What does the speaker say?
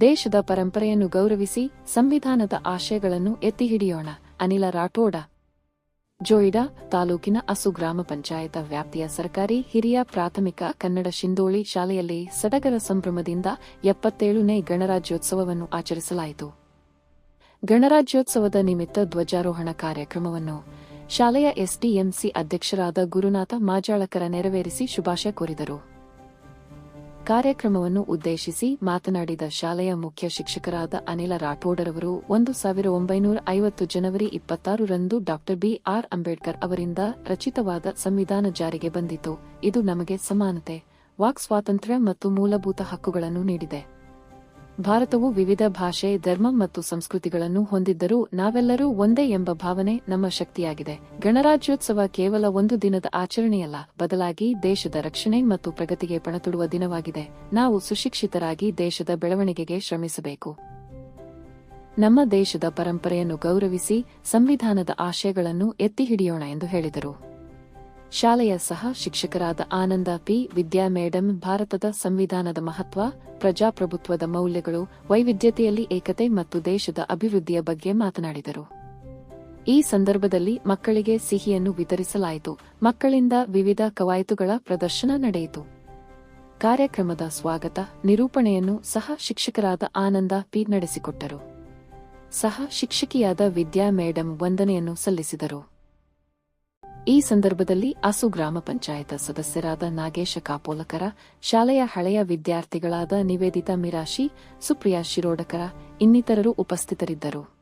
ದೇಶದ ಪರಂಪರೆಯನ್ನು ಗೌರವಿಸಿ ಸಂವಿಧಾನದ ಆಶಯಗಳನ್ನು ಎತ್ತಿಹಿಡಿಯೋಣ. ಅನಿಲ ರಾಠೋಡ, ಜೋಯಿಡಾ ತಾಲೂಕಿನ ಅಸು ಗ್ರಾಮ ಪಂಚಾಯತ ವ್ಯಾಪ್ತಿಯ ಸರ್ಕಾರಿ ಹಿರಿಯ ಪ್ರಾಥಮಿಕ ಕನ್ನಡ ಶಿಂದೋಳಿ ಶಾಲೆಯಲ್ಲಿ ಸಡಗರ ಸಂಭ್ರಮದಿಂದ ಎಪ್ಪತ್ತೇಳನೇ ಗಣರಾಜ್ಯೋತ್ಸವವನ್ನು ಆಚರಿಸಲಾಯಿತು. ಗಣರಾಜ್ಯೋತ್ಸವದ ನಿಮಿತ್ತ ಧ್ವಜಾರೋಹಣ ಕಾರ್ಯಕ್ರಮವನ್ನು ಶಾಲೆಯ ಎಸ್ಡಿಎಂಸಿ ಅಧ್ಯಕ್ಷರಾದ ಗುರುನಾಥ ಮಾಜಾಳಕರ ನೆರವೇರಿಸಿ ಶುಭಾಶಯ ಕೋರಿದರು. ಕಾರ್ಯಕ್ರಮವನ್ನು ಉದ್ದೇಶಿಸಿ ಮಾತನಾಡಿದ ಶಾಲೆಯ ಮುಖ್ಯ ಶಿಕ್ಷಕರಾದ ಅನಿಲ ರಾಠೋಡರವರು, ಒಂದು ಸಾವಿರ ಒಂಬೈನೂರ ಐವತ್ತು ಜನವರಿ ಇಪ್ಪತ್ತಾರರಂದು ಡಾಕ್ಟರ್ ಬಿಆರ್ ಅಂಬೇಡ್ಕರ್ ಅವರಿಂದ ರಚಿತವಾದ ಸಂವಿಧಾನ ಜಾರಿಗೆ ಬಂದಿತು. ಇದು ನಮಗೆ ಸಮಾನತೆ, ವಾಕ್ ಸ್ವಾತಂತ್ರ್ಯ ಮತ್ತು ಮೂಲಭೂತ ಹಕ್ಕುಗಳನ್ನು ನೀಡಿದೆ. ಭಾರತವು ವಿವಿಧ ಭಾಷೆ, ಧರ್ಮ ಮತ್ತು ಸಂಸ್ಕೃತಿಗಳನ್ನು ಹೊಂದಿದ್ದರೂ ನಾವೆಲ್ಲರೂ ಒಂದೇ ಎಂಬ ಭಾವನೆ ನಮ್ಮ ಶಕ್ತಿಯಾಗಿದೆ. ಗಣರಾಜ್ಯೋತ್ಸವ ಕೇವಲ ಒಂದು ದಿನದ ಆಚರಣೆಯಲ್ಲ, ಬದಲಾಗಿ ದೇಶದ ರಕ್ಷಣೆ ಮತ್ತು ಪ್ರಗತಿಗೆ ಪಣತೊಡುವ ದಿನವಾಗಿದೆ. ನಾವು ಸುಶಿಕ್ಷಿತರಾಗಿ ದೇಶದ ಬೆಳವಣಿಗೆಗೆ ಶ್ರಮಿಸಬೇಕು. ನಮ್ಮ ದೇಶದ ಪರಂಪರೆಯನ್ನು ಗೌರವಿಸಿ, ಸಂವಿಧಾನದ ಆಶಯಗಳನ್ನು ಎತ್ತಿ ಹಿಡಿಯೋಣ ಎಂದು ಹೇಳಿದರು. ಶಾಲೆಯ ಸಹ ಶಿಕ್ಷಕರಾದ ಆನಂದ ಪಿ. ವಿದ್ಯಾ ಮೇಡಂ, ಭಾರತದ ಸಂವಿಧಾನದ ಮಹತ್ವ, ಪ್ರಜಾಪ್ರಭುತ್ವದ ಮೌಲ್ಯಗಳು, ವೈವಿಧ್ಯತೆಯಲ್ಲಿ ಏಕತೆ ಮತ್ತು ದೇಶದ ಅಭಿವೃದ್ಧಿಯ ಬಗ್ಗೆ ಮಾತನಾಡಿದರು. ಈ ಸಂದರ್ಭದಲ್ಲಿ ಮಕ್ಕಳಿಗೆ ಸಿಹಿಯನ್ನು ವಿತರಿಸಲಾಯಿತು. ಮಕ್ಕಳಿಂದ ವಿವಿಧ ಕವಾಯತುಗಳ ಪ್ರದರ್ಶನ ನಡೆಯಿತು. ಕಾರ್ಯಕ್ರಮದ ಸ್ವಾಗತ, ನಿರೂಪಣೆಯನ್ನು ಸಹ ಶಿಕ್ಷಕರಾದ ಆನಂದ ಪಿ. ನಡೆಸಿಕೊಟ್ಟರು. ಸಹ ಶಿಕ್ಷಕಿಯಾದ ವಿದ್ಯಾ ಮೇಡಂ ವಂದನೆಯನ್ನು ಸಲ್ಲಿಸಿದರು. ಈ ಸಂದರ್ಭದಲ್ಲಿ ಅಸು ಗ್ರಾಮ ಪಂಚಾಯತ ಸದಸ್ಯರಾದ ನಾಗೇಶ ಕಾಪೋಲಕರ, ಶಾಲೆಯ ಹಳೆಯ ವಿದ್ಯಾರ್ಥಿಗಳಾದ ನಿವೇದಿತಾ ಮಿರಾಶಿ, ಸುಪ್ರಿಯಾ ಶಿರೋಡಕರ ಇನ್ನಿತರರು ಉಪಸ್ಥಿತರಿದ್ದರು.